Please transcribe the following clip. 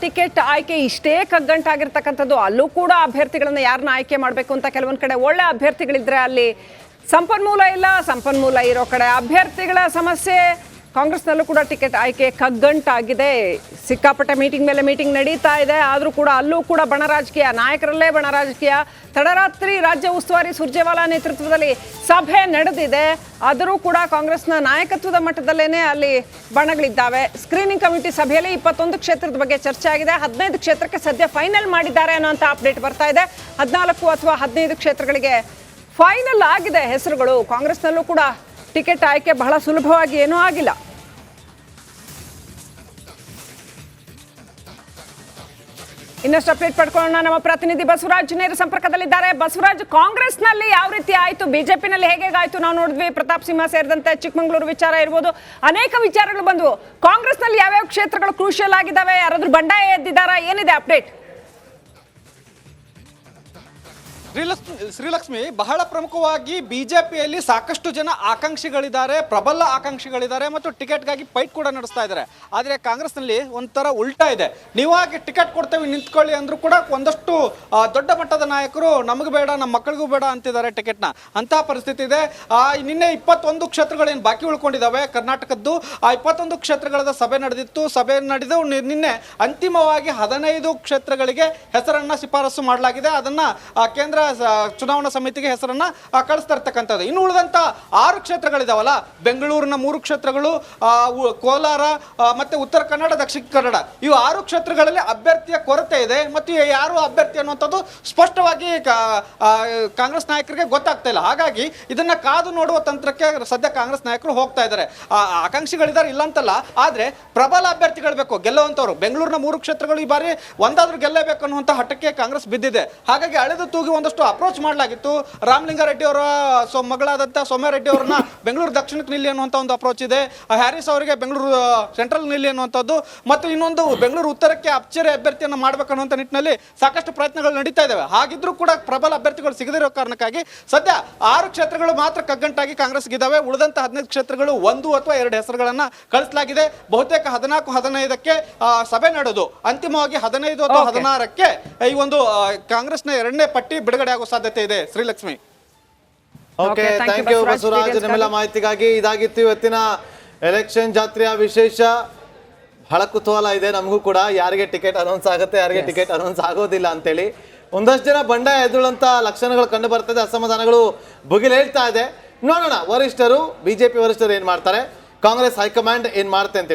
Ticket ಆಯ್ಕೆ ಇಷ್ಟೇ ಕಗ್ಗಂಟಾಗಿರ್ತಕ್ಕಂಥದ್ದು ಅಲ್ಲೂ ಕೂಡ ಅಭ್ಯರ್ಥಿಗಳನ್ನ ಯಾರನ್ನ ಆಯ್ಕೆ ಮಾಡಬೇಕು ಅಂತ ಕೆಲವೊಂದು ಕಡೆ ಒಳ್ಳೆ ಅಭ್ಯರ್ಥಿಗಳಿದ್ರೆ ಅಲ್ಲಿ ಸಂಪನ್ಮೂಲ ಇಲ್ಲ, ಸಂಪನ್ಮೂಲ ಇರೋ ಕಡೆ ಅಭ್ಯರ್ಥಿಗಳ ಸಮಸ್ಯೆ ಕಾಂಗ್ರೆಸ್ನಲ್ಲೂ ಕೂಡ ಟಿಕೆಟ್ ಆಯ್ಕೆ ಕಗ್ಗಂಟಾಗಿದೆ. ಸಿಕ್ಕಾಪಟ್ಟೆ ಮೀಟಿಂಗ್ ಮೇಲೆ ಮೀಟಿಂಗ್ ನಡೀತಾ ಇದೆ. ಆದರೂ ಕೂಡ ಅಲ್ಲೂ ಕೂಡ ಬಣ ರಾಜಕೀಯ, ನಾಯಕರಲ್ಲೇ ಬಣರಾಜಕೀಯ ತಡರಾತ್ರಿ ರಾಜ್ಯ ಉಸ್ತುವಾರಿ ಸುರ್ಜೇವಾಲಾ ನೇತೃತ್ವದಲ್ಲಿ ಸಭೆ ನಡೆದಿದೆ. ಆದರೂ ಕೂಡ ಕಾಂಗ್ರೆಸ್ನ ನಾಯಕತ್ವದ ಮಟ್ಟದಲ್ಲೇ ಅಲ್ಲಿ ಬಣಗಳಿದ್ದಾವೆ. ಸ್ಕ್ರೀನಿಂಗ್ ಕಮಿಟಿ ಸಭೆಯಲ್ಲಿ ಇಪ್ಪತ್ತೊಂದು ಕ್ಷೇತ್ರದ ಬಗ್ಗೆ ಚರ್ಚೆ ಆಗಿದೆ. ಹದಿನೈದು ಕ್ಷೇತ್ರಕ್ಕೆ ಸದ್ಯ ಫೈನಲ್ ಮಾಡಿದ್ದಾರೆ ಅನ್ನೋಂಥ ಅಪ್ಡೇಟ್ ಬರ್ತಾ ಇದೆ. ಹದಿನಾಲ್ಕು ಅಥವಾ ಹದಿನೈದು ಕ್ಷೇತ್ರಗಳಿಗೆ ಫೈನಲ್ ಆಗಿದೆ ಹೆಸರುಗಳು. ಕಾಂಗ್ರೆಸ್ನಲ್ಲೂ ಕೂಡ ಟಿಕೆಟ್ ಆಯ್ಕೆ ಬಹಳ ಸುಲಭವಾಗಿ ಏನೂ ಆಗಿಲ್ಲ. ಇನ್ನಷ್ಟು ಅಪ್ಡೇಟ್ ಪಡ್ಕೊಳ್ಳೋಣ. ನಮ್ಮ ಪ್ರತಿನಿಧಿ ಬಸವರಾಜ್ ನೇರ ಸಂಪರ್ಕದಲ್ಲಿದ್ದಾರೆ. ಬಸವರಾಜ್, ಕಾಂಗ್ರೆಸ್ನಲ್ಲಿ ಯಾವ ರೀತಿ ಆಯ್ತು? ಹೇಗೆ ಆಯ್ತು ನಾವು ನೋಡಿದ್ವಿ, ಪ್ರತಾಪ್ ಸಿಂಹ ಸೇರಿದಂತೆ ಚಿಕ್ಕಮಗಳೂರು ವಿಚಾರ ಇರ್ಬೋದು. ಅನೇಕ ವಿಚಾರಗಳು ಬಂದವು. ಕಾಂಗ್ರೆಸ್ನಲ್ಲಿ ಯಾವ್ಯಾವ ಕ್ಷೇತ್ರಗಳು ಕ್ರೂಷಿಯಲ್ ಆಗಿದ್ದಾವೆ? ಯಾರಾದರೂ ಬಂಡಾಯ ಎದ್ದಿದ್ದಾರಾ? ಏನಿದೆ ಅಪ್ಡೇಟ್? ಶ್ರೀಲಕ್ಷ್ಮಿ ಶ್ರೀಲಕ್ಷ್ಮಿ, ಬಹಳ ಪ್ರಮುಖವಾಗಿ ಬಿಜೆಪಿಯಲ್ಲಿ ಸಾಕಷ್ಟು ಜನ ಆಕಾಂಕ್ಷಿಗಳಿದ್ದಾರೆ, ಪ್ರಬಲ ಆಕಾಂಕ್ಷಿಗಳಿದ್ದಾರೆ ಮತ್ತು ಟಿಕೆಟ್ಗಾಗಿ ಫೈಟ್ ಕೂಡ ನಡೆಸ್ತಾ ಇದ್ದಾರೆ. ಆದರೆ ಕಾಂಗ್ರೆಸ್ನಲ್ಲಿ ಒಂಥರ ಉಲ್ಟಾ ಇದೆ. ನೀವಾಗಿ ಟಿಕೆಟ್ ಕೊಡ್ತೇವೆ, ನಿಂತ್ಕೊಳ್ಳಿ ಅಂದ್ರೂ ಕೂಡ ಒಂದಷ್ಟು ದೊಡ್ಡ ಮಟ್ಟದ ನಾಯಕರು ನಮಗೆ ಬೇಡ, ನಮ್ಮ ಮಕ್ಕಳಿಗೂ ಬೇಡ ಅಂತಿದ್ದಾರೆ ಟಿಕೆಟ್ನ. ಅಂತಹ ಪರಿಸ್ಥಿತಿ ಇದೆ. ನಿನ್ನೆ ಇಪ್ಪತ್ತೊಂದು ಕ್ಷೇತ್ರಗಳೇನು ಬಾಕಿ ಉಳ್ಕೊಂಡಿದ್ದಾವೆ? ಕರ್ನಾಟಕದ್ದು, ಆ, ಇಪ್ಪತ್ತೊಂದು ಕ್ಷೇತ್ರಗಳ ಸಭೆ ನಡೆದಿತ್ತು. ಸಭೆ ನಡೆದು ನಿನ್ನೆ ಅಂತಿಮವಾಗಿ ಹದಿನೈದು ಕ್ಷೇತ್ರಗಳಿಗೆ ಹೆಸರನ್ನು ಶಿಫಾರಸು ಮಾಡಲಾಗಿದೆ. ಅದನ್ನು ಕೇಂದ್ರ ಚುನಾವಣಾ ಸಮಿತಿಗೆ ಹೆಸರನ್ನ ಕಳಿಸ್ತಾ ಇರ್ತಕ್ಕಂಥದ್ದು. ಇನ್ನು ಉಳಿದಂತ ಆರು ಕ್ಷೇತ್ರಗಳಿದಾವಲ್ಲ, ಬೆಂಗಳೂರಿನ ಮೂರು ಕ್ಷೇತ್ರಗಳು ಕೋಲಾರ ಮತ್ತೆ ಉತ್ತರ ಕನ್ನಡ, ದಕ್ಷಿಣ ಕನ್ನಡ. ಇವು ಆರು ಕ್ಷೇತ್ರಗಳಲ್ಲಿ ಅಭ್ಯರ್ಥಿಯ ಕೊರತೆ ಇದೆ, ಮತ್ತು ಯಾರು ಅಭ್ಯರ್ಥಿ ಅನ್ನುವಂಥದ್ದು ಸ್ಪಷ್ಟವಾಗಿ ಕಾಂಗ್ರೆಸ್ ನಾಯಕರಿಗೆ ಗೊತ್ತಾಗ್ತಾ ಇಲ್ಲ. ಹಾಗಾಗಿ ಇದನ್ನ ಕಾದು ನೋಡುವ ತಂತ್ರಕ್ಕೆ ಸದ್ಯ ಕಾಂಗ್ರೆಸ್ ನಾಯಕರು ಹೋಗ್ತಾ ಇದ್ದಾರೆ. ಆಕಾಂಕ್ಷಿಗಳಿದ್ದಾರೆ ಇಲ್ಲ ಅಂತಲ್ಲ ಆದ್ರೆ ಪ್ರಬಲ ಅಭ್ಯರ್ಥಿಗಳು ಬೇಕು ಗೆಲ್ಲುವಂತವ್ರು ಬೆಂಗಳೂರಿನ ಮೂರು ಕ್ಷೇತ್ರಗಳು ಈ ಬಾರಿ ಒಂದಾದ್ರೂ ಗೆಲ್ಲಬೇಕು ಅನ್ನುವಂಥ ಹಠಕ್ಕೆ ಕಾಂಗ್ರೆಸ್ ಬಿದ್ದಿದೆ. ಹಾಗಾಗಿ ಅಳೆದು ತೂಗಿ ಒಂದಷ್ಟು ಅಪ್ರೋಚ್ ಮಾಡಲಾಗಿತ್ತು. ರಾಮಲಿಂಗಾರೆಡ್ಡಿ ಅವರ ಸೊ ಮಗಳಾದಂಥ ಸೌಮ್ಯಾರೆಡ್ಡಿ ಅವ್ರನ್ನ ಬೆಂಗಳೂರು ದಕ್ಷಿಣಕ್ಕೆ ನಿಲ್ಲಿ ಅನ್ನುವಂಥ ಒಂದು ಅಪ್ರೋಚ್ ಇದೆ. ಹ್ಯಾರಿಸ್ ಅವರಿಗೆ ಬೆಂಗಳೂರು ಸೆಂಟ್ರಲ್ ನಿಲ್ಲಿ ಅನ್ನುವಂಥದ್ದು. ಮತ್ತು ಇನ್ನೊಂದು ಬೆಂಗಳೂರು ಉತ್ತರಕ್ಕೆ ಅಚ್ಚರಿ ಅಭ್ಯರ್ಥಿಯನ್ನು ಮಾಡಬೇಕನ್ನುವಂಥ ನಿಟ್ಟಿನಲ್ಲಿ ಸಾಕಷ್ಟು ಪ್ರಯತ್ನಗಳು ನಡೀತಾ ಇದ್ದಾವೆ ಹಾಗಿದ್ರೂ ಕೂಡ ಪ್ರಬಲ ಅಭ್ಯರ್ಥಿಗಳು ಸಿಗದಿರೋ ಕಾರಣಕ್ಕಾಗಿ ಸದ್ಯ ಆರು ಕ್ಷೇತ್ರಗಳು ಮಾತ್ರ ಕಗ್ಗಂಟಾಗಿ ಕಾಂಗ್ರೆಸ್ಗಿದ್ದಾವೆ ಉಳಿದಂಥ ಹದಿನೈದು ಕ್ಷೇತ್ರಗಳು ಒಂದು ಅಥವಾ ಎರಡು ಹೆಸರುಗಳನ್ನು ಕಳಿಸಲಾಗಿದೆ. ಬಹುತೇಕ ಹದಿನಾಲ್ಕು ಹದಿನೈದಕ್ಕೆ ಸಭೆ ನಡೆದು ಅಂತಿಮವಾಗಿ ಹದಿನೈದು ಅಥವಾ. ಹದಿನಾರಕ್ಕೆ ಈ ಒಂದು ಕಾಂಗ್ರೆಸ್ನ ಎರಡನೇ ಪಟ್ಟಿ ಬಿಡುಗಡೆ ಆಗೋ ಸಾಧ್ಯತೆ ಇದೆ. Srilakshmi. Okay thank you Basavaraj. ನಿಮ್ಮೆಲ್ಲ ಮಾಹಿತಿಗಾಗಿ ಇದಾಗಿತ್ತು ಇವತ್ತಿನ ಎಲೆಕ್ಷನ್ ಜಾತ್ರೆಯ ವಿಶೇಷ. ಬಹಳ ಕುತೂಹಲ ಇದೆ ನಮಗೂ ಕೂಡ. ಯಾರಿಗೆ ಟಿಕೆಟ್ ಅನೌನ್ಸ್ ಆಗುತ್ತೆ ಯಾರಿಗೆ ಟಿಕೆಟ್ ಅನೌನ್ಸ್ ಆಗೋದಿಲ್ಲ ಅಂತೇಳಿ. ಒಂದಷ್ಟು ಜನ ಬಂಡಾಯ ಎದುರುಳಂತ ಲಕ್ಷಣಗಳು ಕಂಡು ಬರ್ತದೆ ಅಸಮಾಧಾನಗಳು ಭುಗಿಲೇಳ್ತಾ ಇದೆ. ನೋಡೋಣ ವರಿಷ್ಠರು ಬಿಜೆಪಿ ವರಿಷ್ಠರು ಏನ್ ಮಾಡ್ತಾರೆ? ಕಾಂಗ್ರೆಸ್ ಹೈಕಮಾಂಡ್ ಏನ್ ಮಾಡುತ್ತೆ ಅಂತ